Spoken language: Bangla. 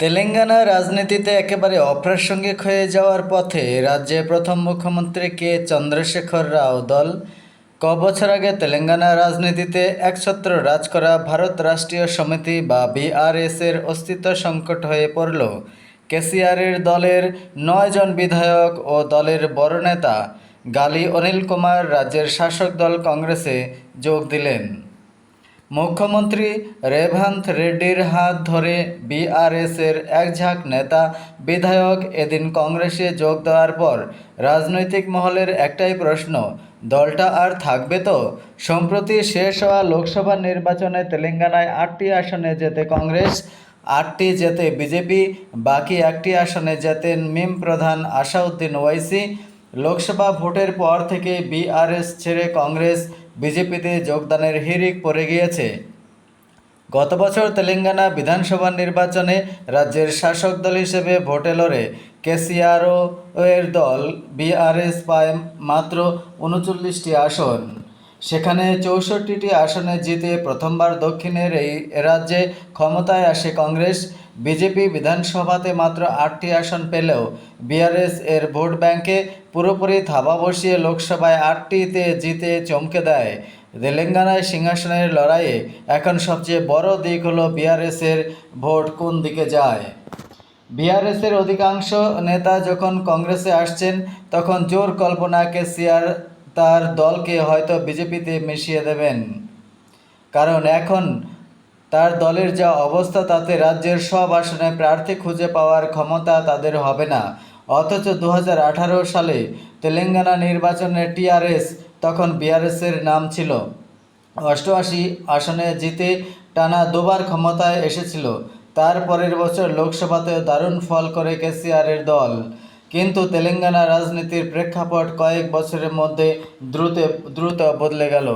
তেলেঙ্গানা রাজনীতিতে একেবারে অপ্রাসঙ্গিক হয়ে যাওয়ার পথে রাজ্যের প্রথম মুখ্যমন্ত্রী কে চন্দ্রশেখর রাও দল। ক বছর আগে তেলেঙ্গানা রাজনীতিতে একছত্র রাজ করা ভারত রাষ্ট্রীয় সমিতি বা বিআরএসের অস্তিত্ব সংকট হয়ে পড়ল। কেসিআরের দলের নয় জন বিধায়ক ও দলের বড় নেতা গালি অনিল কুমার রাজ্যের শাসক দল কংগ্রেসে যোগ দিলেন। মুখ্যমন্ত্রী রেভান্ত রেড্ডির হাত ধরে বিআরএসের এক ঝাঁক নেতা, বিধায়ক এদিন কংগ্রেসে যোগ দেওয়ার পর রাজনৈতিক মহলের একটাই প্রশ্ন, দলটা আর থাকবে তো? সম্প্রতি শেষ হওয়া লোকসভা নির্বাচনে তেলেঙ্গানায় আটটি আসনে যেতে কংগ্রেস, আটটি যেতে বিজেপি, বাকি একটি আসনে যেতেন মিম প্রধান আসাউদ্দিন ওয়াইসি। লোকসভা ভোটের পর থেকে বিআরএস ছেড়ে কংগ্রেস বিজেপিতে যোগদানের হিরিক পড়ে গিয়েছে। গত বছর তেলেঙ্গানা বিধানসভা নির্বাচনে রাজ্যের শাসক দল হিসেবে ভোটে লড়ে কেসিআরও এর দল, বিআরএস পায় মাত্র উনচল্লিশটি আসন। সেখানে চৌষট্টিটি আসনে জিতে প্রথমবার দক্ষিণের এই রাজ্যে ক্ষমতায় আসে কংগ্রেস। বিজেপি বিধানসভাতে মাত্র আটটি আসন পেলেও বিআরএস এর ভোট ব্যাংকে পুরোপুরি থাবা বসিয়ে লোকসভায় আটটিতে জিতে চমকে দেয়। তেলেঙ্গানায় সিংহাসনের লড়াইয়ে এখন সবচেয়ে বড় দিক হলো বিআরএসের ভোট কোন দিকে যায়। বিআরএসের অধিকাংশ নেতা যখন কংগ্রেসে আসছেন, তখন জোর কল্পনা কেসিআর তার দলকে হয়তো বিজেপিতে মিশিয়ে দেবেন। কারণ এখন তার দলের যা অবস্থা, তাতে রাজ্যের সব আসনে প্রার্থী খুঁজে পাওয়ার ক্ষমতা তাদের হবে না। অথচ দু হাজার আঠারো সালে তেলেঙ্গানা নির্বাচনে টিআরএস তখন বিআরএসের নাম ছিল। অষ্টআশি আসনে জিতে টানা দুবার ক্ষমতায় এসেছিল। তার পরের বছর লোকসভাতে দারুণ ফল করে কেসিআরের দল। কিন্তু তেলেঙ্গানা রাজনীতির প্রেক্ষাপট কয়েক বছরের মধ্যে দ্রুত দ্রুত বদলে গেল।